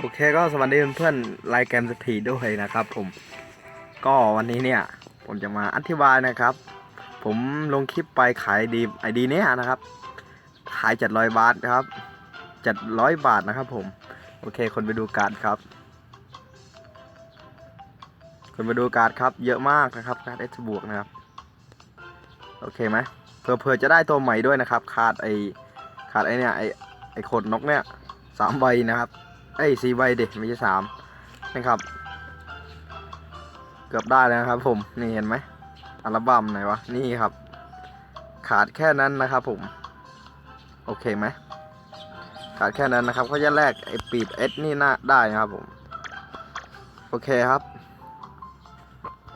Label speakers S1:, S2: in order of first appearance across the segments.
S1: โอเคก็สวัสดีเพื่อนๆรายการสถีด้วยนะครับผม ก็วันนี้เนี่ย ผมจะมาอธิบายนะครับ ผมลงคลิปไปขายดีไอดีเนี้ยนะครับ ขายจัดร้อยบาทครับจัดร้อยบาทนะครับผม โอเค คนไปดูการ์ดครับ คนไปดูการ์ดครับ เยอะมากนะครับการ์ดเอสบวกนะครับ โอเคไหมเผื่อๆจะได้ตัวใหม่ด้วยนะครับ ขาดไอขาดไอเนี่ยไอไอขนนกเนี่ยสามใบนะครับ เอ้ยสี่ใบเด็ไม่ใช่สามนะครับ เกือบได้แล้วนะครับ ผมนี่เห็นไหมอัลบั้มไหนวะนี่ครับ ขาดแค่นั้นนะครับ ผม โอเคไหมขาดแค่นั้นนะครับเขาจะแลกไอ้ปีบเอสนี่น่าได้นะครับผม โอเคครับ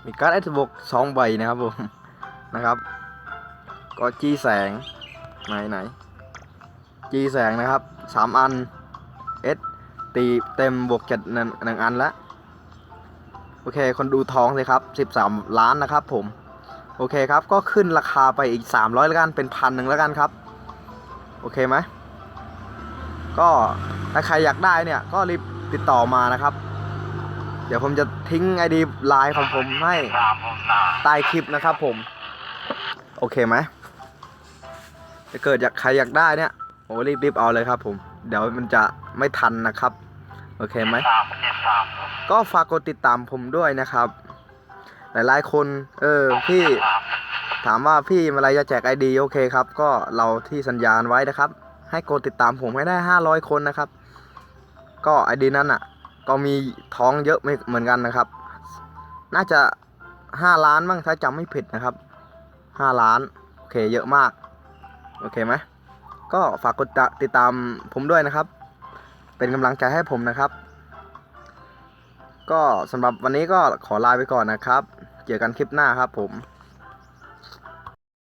S1: มีการ์ดเอสบวกสองใบนะครับผมนะครับ ก็จีแสงไหนไหนจีแสงนะครับสามอันเอส ตีเต็มบวกเจ็ดหนึ่งอันละโอเค คนดูทองเลยครับสิบสามล้านนะครับผม โอเคครับก็ขึ้นราคาไปอีกสามร้อยแล้วกันเป็นพันหนึ่งแล้วกันครับ โอเคไหมก็ถ้าใครอยากได้เนี่ยก็รีบติดต่อมานะครับ เดี๋ยวผมจะทิ้งไอดีไลน์ของผมให้ใต้คลิปนะครับผม โอเคไหมถ้าเกิดอยากใครอยากได้เนี่ย โอ้รีบรีบเอาเลยครับผม เดี๋ยวมันจะไม่ทันนะครับ โอเคไหม ก็ฝากกดติดตามผมด้วยนะครับ หลายๆคน เออ พี่ถามว่าพี่เมื่อไรจะแจกไอดีโอเคครับ ก็เราที่สัญญาณไว้นะครับ ให้กดติดตามผมให้ได้ 500 คนนะครับ ก็ไอดีนั้นอะ ก็มีท้องเยอะเหมือนกันนะครับ น่าจะ 5 ล้านมั้งถ้าจำไม่ผิดนะครับ 5 ล้าน โอเคเยอะมาก โอเคไหม ก็ฝากกดติดตามผมด้วยนะครับ เป็นกำลังใจให้ผมนะครับ ก็สำหรับวันนี้ก็ขอลาไปก่อนนะครับ เจอกันคลิปหน้าครับผม